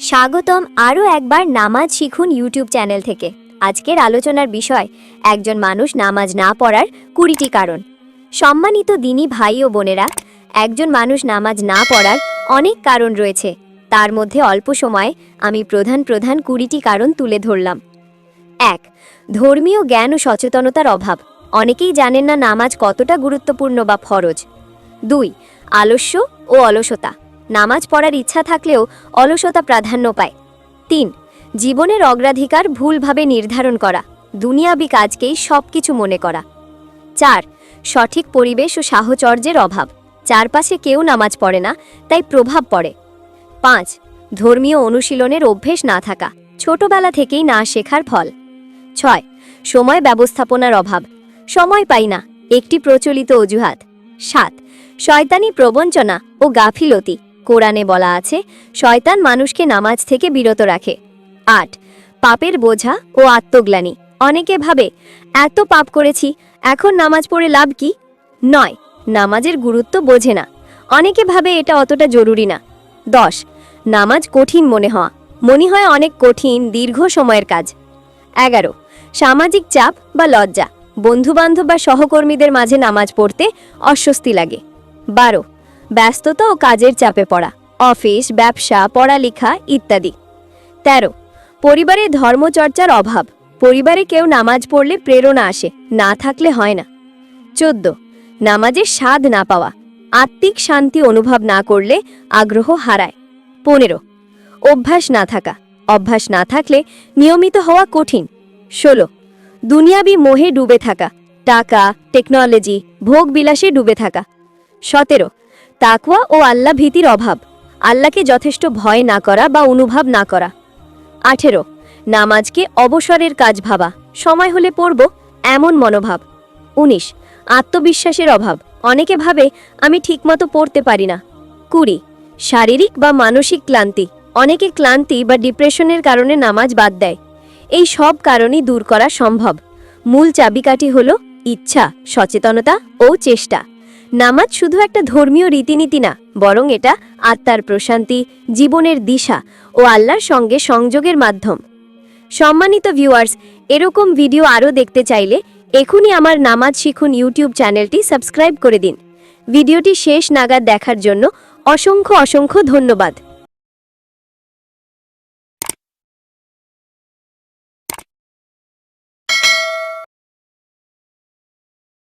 স্বাগতম আরও একবার নামাজ শিখুন ইউটিউব চ্যানেল থেকে। আজকের আলোচনার বিষয়, একজন মানুষ নামাজ না পড়ার কুড়িটি কারণ। সম্মানিত দিনী ভাই ও বোনেরা, একজন মানুষ নামাজ না পড়ার অনেক কারণ রয়েছে। তার মধ্যে অল্প সময়ে আমি প্রধান প্রধান কুড়িটি কারণ তুলে ধরলাম। এক, ধর্মীয় জ্ঞান ও সচেতনতার অভাব। অনেকেই জানেন না নামাজ কতটা গুরুত্বপূর্ণ বা ফরজ। দুই, আলস্য ও অলসতা। নামাজ পড়ার ইচ্ছা থাকলেও অলসতা প্রাধান্য পায়। তিন, জীবনের অগ্রাধিকার ভুলভাবে নির্ধারণ করা, দুনিয়াবি কাজকেই সব কিছু মনে করা। চার, সঠিক পরিবেশ ও সাহচর্যের অভাব, চারপাশে কেউ নামাজ পড়ে না, তাই প্রভাব পড়ে। পাঁচ, ধর্মীয় অনুশীলনের অভ্যেস না থাকা, ছোটবেলা থেকেই না শেখার ফল। ছয়, সময় ব্যবস্থাপনার অভাব, সময় পাই না, একটি প্রচলিত অজুহাত। সাত, শয়তানি প্রবঞ্চনা ও গাফিলতি কোরআনে বলা আছে, শয়তান মানুষকে নামাজ থেকে বিরত রাখে। আট, পাপের বোঝা ও আত্মগ্লানি। অনেকে ভাবে, এত পাপ করেছি, এখন নামাজ পড়ে লাভ কি? নয়, নামাজের গুরুত্ব বোঝে না। অনেকে ভাবে এটা অতটা জরুরি না। দশ, নামাজ কঠিন মনে হওয়া। মনে হয় অনেক কঠিন, দীর্ঘ সময়ের কাজ। এগারো, সামাজিক চাপ বা লজ্জা। বন্ধুবান্ধব বা সহকর্মীদের মাঝে নামাজ পড়তে অস্বস্তি লাগে। বারো ব্যস্ততা ও কাজের চাপে পড়া, অফিস, ব্যবসা, পড়ালেখা ইত্যাদি। তেরো, পরিবারে ধর্মচর্চার অভাব। পরিবারে কেউ নামাজ পড়লে প্রেরণা আসে, না থাকলে হয় না। চোদ্দ নামাজের স্বাদ না পাওয়া। আত্মিক শান্তি অনুভব না করলে আগ্রহ হারায়। পনেরো, অভ্যাস না থাকা। অভ্যাস না থাকলে নিয়মিত হওয়া কঠিন। ষোলো, দুনিয়াবি মোহে ডুবে থাকা। টাকা, টেকনোলজি ভোগ বিলাসে ডুবে থাকা। সতেরো তাকওয়া ও আল্লাহ ভীতির অভাব। আল্লাহকে যথেষ্ট ভয় না করা বা অনুভব না করা। আঠেরো, নামাজকে অবসরের কাজ ভাবা। সময় হলে পড়ব এমন মনোভাব। উনিশ, আত্মবিশ্বাসের অভাব। অনেকে ভাবে, আমি ঠিকমতো পড়তে পারি না। কুড়ি, শারীরিক বা মানসিক ক্লান্তি। অনেকে ক্লান্তি বা ডিপ্রেশনের কারণে নামাজ বাদ দেয়। এই সব কারণই দূর করা সম্ভব। মূল চাবিকাঠি হল ইচ্ছা, সচেতনতা ও চেষ্টা। নামাজ শুধু একটা ধর্মীয় রীতিনীতি না, বরং এটা আত্মার প্রশান্তি, জীবনের দিশা ও আল্লাহর সঙ্গে সংযোগের মাধ্যম। সম্মানিত ভিউয়ার্স এরকম ভিডিও আরও দেখতে চাইলে এখনই আমার নামাজ শিখুন ইউটিউব চ্যানেলটি সাবস্ক্রাইব করে দিন। ভিডিওটি শেষ নাগাদ দেখার জন্য অসংখ্য অসংখ্য ধন্যবাদ।